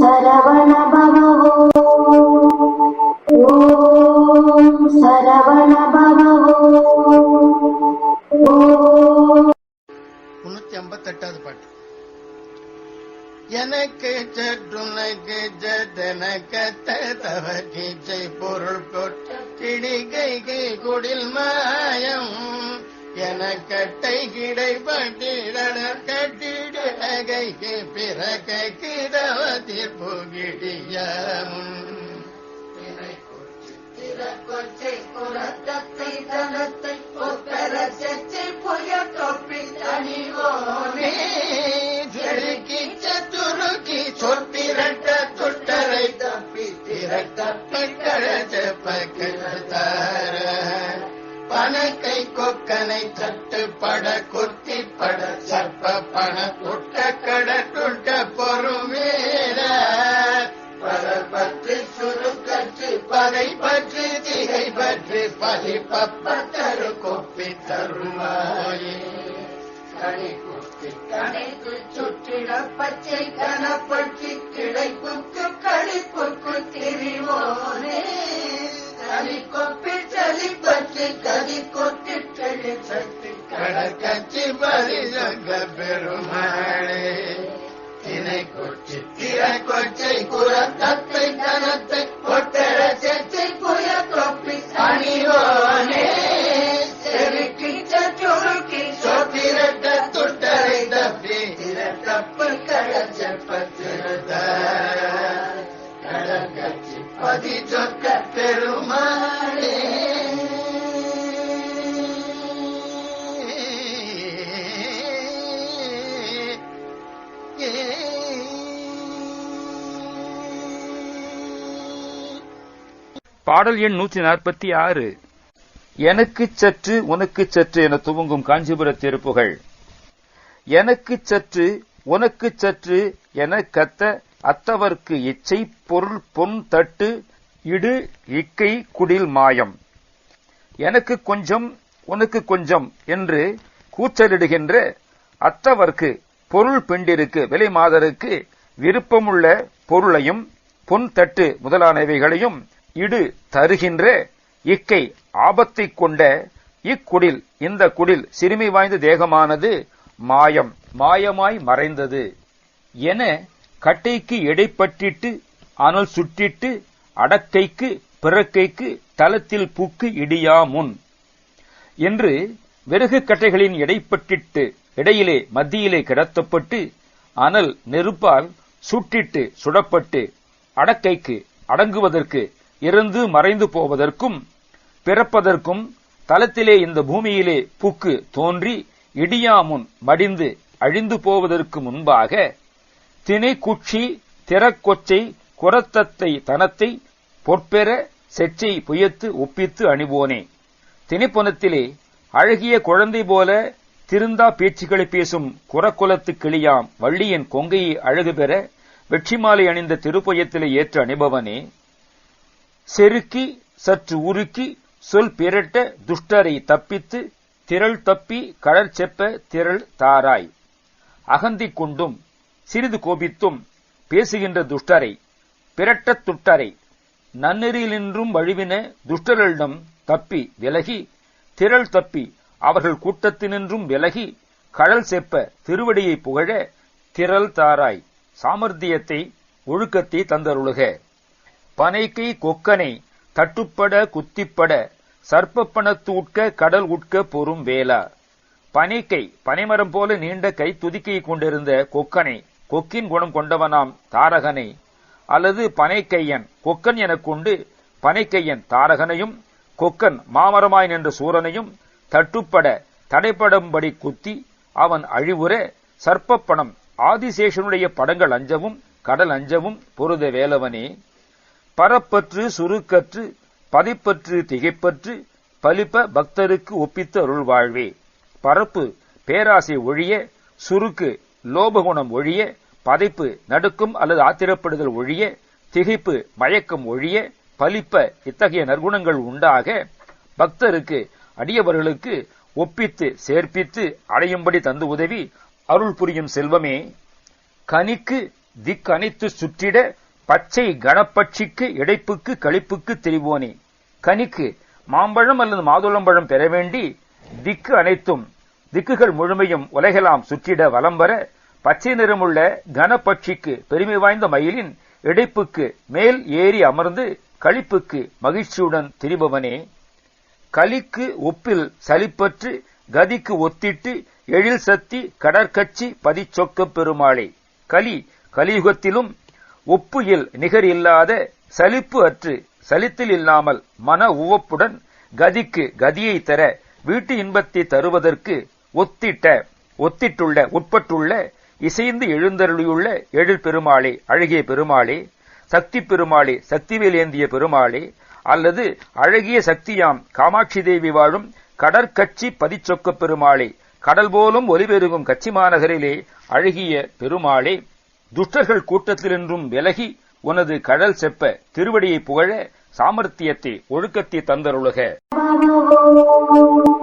சரவண பவோ ஓம் சரவண பவோ முன்னூத்தி ஐம்பத்தெட்டாவது பாட்டு. எனக்கு சற்றுனக்கு ஜதனக்கத்த தவ கீச்சை பொருள் கொட்ட கிடிகைகை குடில் மாயம். எனக்கட்டை கிடைப்பட்டிட கட்டிடகைக்கு பிறக கிடவ தீர்ப்பு கிடியாமுன் கொச்சை தனத்தை ஒப்பர செச்சை புய தொப்பி தனிவோனே செருக்கி சத்துருக்கி சொற்பிரட்ட துட்டரை தப்பி திரட்டப்பி கழச்சப்பக்கிழத்தார பணக்கை கொக்கனை தட்டுப்பட குத்திப்பட சர்ப்ப பண தருமாயே. கனி குத்தி சுற்றிட பச்சை கனப்பட்சி கிடைப்புக்கு கழிப்புக்கு திரிவோனே. கனி கொப்பி சளி பற்றி கதி கொட்டி செழி கடற்கட்சி பதி சொக்க பெருமாளே பாடல் எண் நூற்றி நாற்பத்தி ஆறு. எனக்கு சற்று உனக்கு சற்று என துவங்கும் காஞ்சிபுர திருப்புகள். எனக்கு சற்று உனக்கு சற்று என கத்த அத்தவர்க்கு இச்சை பொருள் பொன் தட்டு இடு இக்கை குடில் மாயம். எனக்கு கொஞ்சம் உனக்கு கொஞ்சம் என்று கூச்சலிடுகின்ற அத்தவர்க்கு பொருள் பெண்டிருக்கு விலை மாதருக்கு விருப்பமுள்ள பொருளையும் பொன் தட்டு முதலானவைகளையும் இடு தருகின்ற இக்கை ஆபத்தைக் கொண்ட இக்குடில் இந்த குடில் சிறுமி வாய்ந்த தேகமானது மாயம். மாயமாய் மறைந்தது என கட்டைக்கு எடைப்பட்டிட்டு அனல் சுட்டிட்டு அடக்கைக்கு பிறக்கைக்கு தலத்தில் பூக்கு இடியா முன் என்று விறகு கட்டைகளின் எடைப்பட்டிட்டு இடையிலே மத்தியிலே கிடத்தப்பட்டு அனல் நெருப்பால் சுட்டிட்டு சுடப்பட்டு அடக்கைக்கு அடங்குவதற்கு இறந்து மறைந்து போவதற்கும் பிறப்பதற்கும் தலத்திலே இந்த பூமியிலே புக்கு தோன்றி இடியாமுன் மடிந்து அழிந்து போவதற்கு முன்பாக திணைக்குச்சி திறக்கொச்சை குரத்தத்தை தனத்தை பொற்பெற செச்சை புயத்து ஒப்பித்து அணிவோனே. திணைப்புனத்திலே அழகிய குழந்தை போல திருந்தா பேச்சுக்களை பேசும் குரக்குலத்து கிளியாம் வள்ளியின் கொங்கையை அழகு பெற வெற்றிமாலை அணிந்த திருப்புயத்திலே ஏற்று அணிபவனே. செருக்கி சற்று உருக்கி சொல் பிறட்ட துஷ்டரை தப்பித்து திரள் தப்பி கடற் செப்ப திரள் தாராய். அகந்திக் கொண்டும் சிறிது கோபித்தும் பேசுகின்ற துஷ்டரை பிறட்டத் துட்டரை நன்னெறியிலின்றும் வழுவின துஷ்டர்களிடம் தப்பி விலகி திரள் தப்பி அவர்கள் கூட்டத்தினின்றும் விலகி கடல் செப்ப திருவடியை புகழ திரள் தாராய் சாமர்த்தியத்தை ஒழுக்கத்தை தந்தருளுக. பனைக்கை கொக்கனை தட்டுப்பட குத்திப்பட சர்ப்பப்பணத்து உட்க கடல் உட்க பொறும் வேலா பனைக்கை பனைமரம் போல நீண்ட கை துதிக்கை கொண்டிருந்த கொக்கனை கொக்கின் குணம் கொண்டவனாம் தாரகனை அல்லது பனைக்கையன் கொக்கன் எனக் கொண்டு பனைக்கையன் தாரகனையும் கொக்கன் மாமரமாய் நின்ற சூரனையும் தட்டுப்பட தடைப்படும்படி குத்தி அவன் அழிவுற சர்ப்பப்பணம் ஆதிசேஷனுடைய படங்கள் அஞ்சவும் கடல் அஞ்சவும் பொருத வேலவனே. பரப்பற்று சுருக்கற்று பதிப்பற்று திகைப்பற்று பலிப்ப பக்தருக்கு ஒப்பித்த அருள் வாழ்வே பரப்பு பேராசை ஒழிய சுருக்கு லோபகுணம் ஒழிய பதைப்பு நடுக்கும் அல்லது ஆத்திரப்படுதல் ஒழிய திகைப்பு மயக்கம் ஒழிய பலிப்ப இத்தகைய நற்குணங்கள் உண்டாக பக்தருக்கு அடியவர்களுக்கு ஒப்பித்து சேர்ப்பித்து அடையும்படி தந்து உதவி அருள் புரியும் செல்வமே. கனிக்கு திக் அனைத்து சுற்றிட பச்சை கணப்பட்சிக்கு இடைப்புக்கு களிப்புக்கு தெரிவோனே கனிக்கு மாம்பழம் அல்லது மாதுளம்பழம் பெற வேண்டி திக்கு அனைத்தும் திக்குகள் முழுமையும் உலகெல்லாம் சுற்றிட வலம் வர பச்சை நிறமுள்ள கனப்பட்சிக்கு பெருமை வாய்ந்த மயிலின் இடைப்புக்கு மேல் ஏறி அமர்ந்து களிப்புக்கு மகிழ்ச்சியுடன் திரிபவனே. கலிக்கு ஒப்பில் சலிப்பற்று கதிக்கு ஒத்திட்டு எழில் சத்தி கடற்கட்சி பதிச்சொக்கப் பெருமாளே. கலி கலியுகத்திலும் ஒப்புயில் நிகர் இல்லாத சலிப்பு அற்று சலித்தில் இல்லாமல் மன உவப்புடன் கதிக்கு கதியை தர வீட்டு இன்பத்தை தருவதற்கு ஒத்திட்ட ஒத்திட்டுள்ள உட்பட்டுள்ள இசைந்து எழுந்தருளியுள்ள எழில் பெருமாளே அழகிய பெருமாளே சக்தி பெருமாளே சக்திவேல் ஏந்திய பெருமாளே அல்லது அழகிய சக்தியாம் காமாட்சி தேவி வாழும் கடற்கட்சி பதிச்சொக்க பெருமாளே கடல் போலும் ஒலிபெருகும் கட்சி மாநகரிலே அழகிய பெருமாளே. துஷ்டர்கள் கூட்டத்திலென்றும் விலகி உனது கடல் செப்ப திருவடியை புகழ சாமர்த்தியத்தை ஒழுக்கத்தை தந்தருளுக. Thank you.